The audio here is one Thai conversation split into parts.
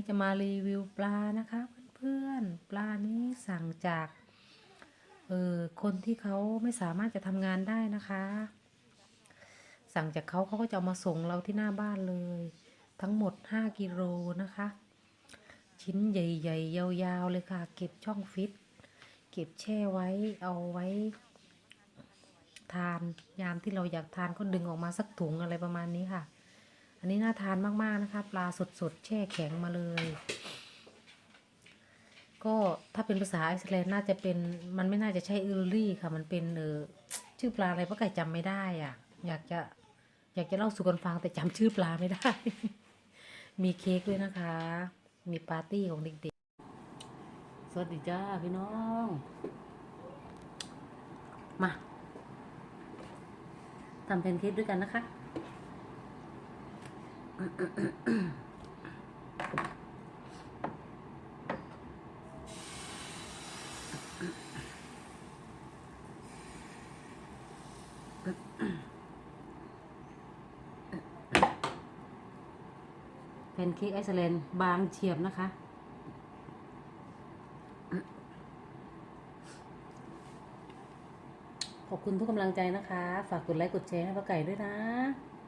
นี้จะมารีวิวปลานะคะเพื่อนๆปลานี้สั่งจากเออคนที่เขาไม่สามารถจะทำงานได้นะคะ สั่งจากเขาเขาก็จะามาส่งเราที่หน้าบ้านเลย ทั้งหมด 5กิโลนะคะ ชิ้นใหญ่ๆ ยาวๆเลยค่ะ เก็บช่องฟิต เก็บแช่ไว้เอาไว้ ทานยามที่เราอยากทานก็ดึงออกมาสักถุงอะไรประมาณนี้ค่ะ อันนี้น่าทานมากๆนะคะ ปลาสดๆ แช่แข็งมาเลย ก็ถ้าเป็นภาษาไอซ์แลนด์น่าจะเป็นมันไม่น่าจะใช่อิลลี่ค่ะ มันเป็นเออชื่อปลาอะไรเพราะไก่จำไม่ได้อะ อยากจะอยากจะเล่าสู่กันฟังแต่จำชื่อปลาไม่ได้ มีเค้กด้วยนะคะ มีปาร์ตี้ของเด็กๆ สวัสดีจ้าพี่น้อง มาทำแพนเค้กด้วยกันนะคะ แพนเค้กไอซ์แลนด์บางเฉียบนะคะขอบคุณทุกกำลังใจนะคะ ฝากกดไลค์ กดแชร์ให้ป้าไก่ด้วยนะ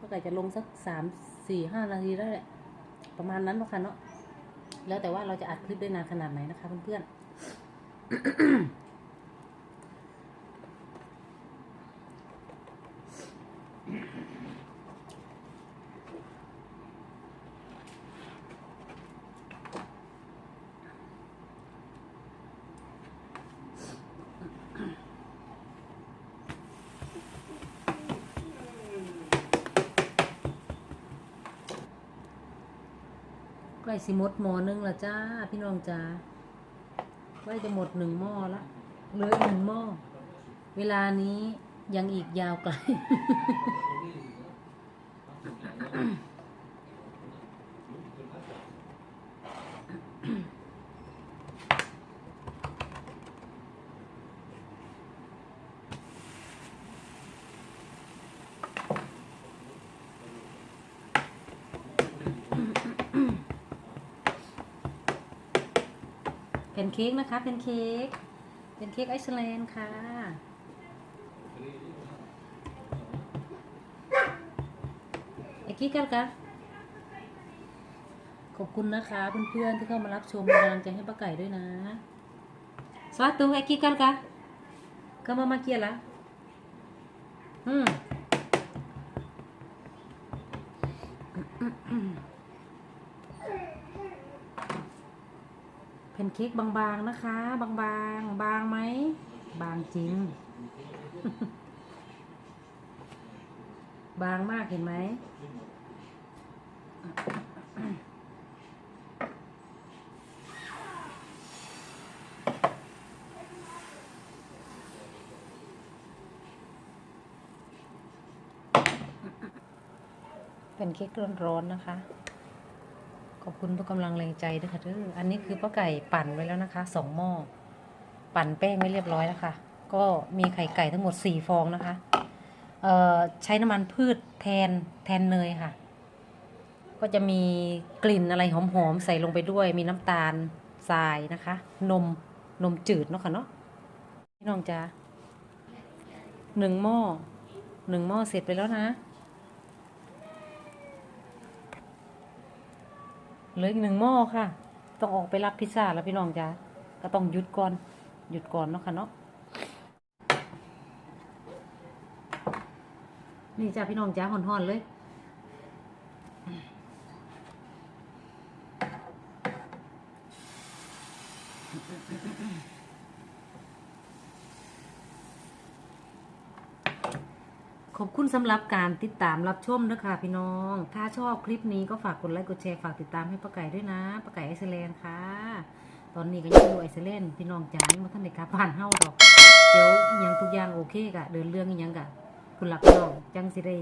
ป้าไก่จะลงสักสามสี่ห้านาทีได้แหละ ประมาณนั้นเนาะค่ะเนาะแล้วแต่ว่าเราจะอัดคลิปได้นานขนาดไหนนะคะเพื่อนๆ ใกล้สิหมดหม้อนึงละจ้า พี่น้องจ้าใกล้จะหมดหนึ่งหม้อละเหลือหนึ่งหม้อเวลานี้ยังอีกยาวไกล แพนเค้กนะคะแพนเค้กแพนเค้กไอซ์แลนด์ค่ะไอ้กี้กันกะขอบคุณนะคะ เพื่อนๆที่เข้ามารับชมกำลังใจให้ป้าไก่ด้วยนะสวัสดีไอ้กี้กันกะก็มามาเกียร์ละอืม แผ่นเค้กบางๆนะคะ บางๆ บางไหม บางจริง บางมากเห็นไหม เป็นเค้กร้อนๆนะคะ ขอบคุณทุกกำลังแรงใจด้วยค่ะเด้ออันนี้คือป้าไก่ปั่นไว้แล้วนะคะสองหม้อปั่นแป้งไว้เรียบร้อยแล้วค่ะ ก็มีไข่ไก่ทั้งหมดสี่ฟองนะคะเอ่อใช้น้ำมันพืชแทนแทนเนยค่ะ ก็จะมีกลิ่นอะไรหอมๆใส่ลงไปด้วย มีน้ำตาลทรายนะคะ นมนมจืดเนาะค่ะเนาะพี่น้องจ้าหนึ่งหม้อหนึ่งหม้อเสร็จไปแล้วนะ เหลืออีกหนึ่งหม้อค่ะ ต้องออกไปรับพิซซ่าแล้วพี่น้องจ้าก็ต้องหยุดก่อน หยุดก่อนเนาะค่ะเนาะ นี่จ้าพี่น้องจ้าห่อนๆเลย ขอบคุณสำหรับการติดตามรับชมนะคะพี่น้อง ถ้าชอบคลิปนี้ก็ฝากกดไลค์กดแชร์ฝากติดตามให้ป้าไก่ด้วยนะป้าไก่ไอซ์แลนด์ค่ะ ตอนนี้ก็ยังดูไอซ์แลนด์พี่น้องจ๋ายังมาท่านในกผ่านเฮาดอก เดี๋ยวยังทุกอย่างโอเคกะเดินเรื่องยังกะคุณหลักน้องจังสิได้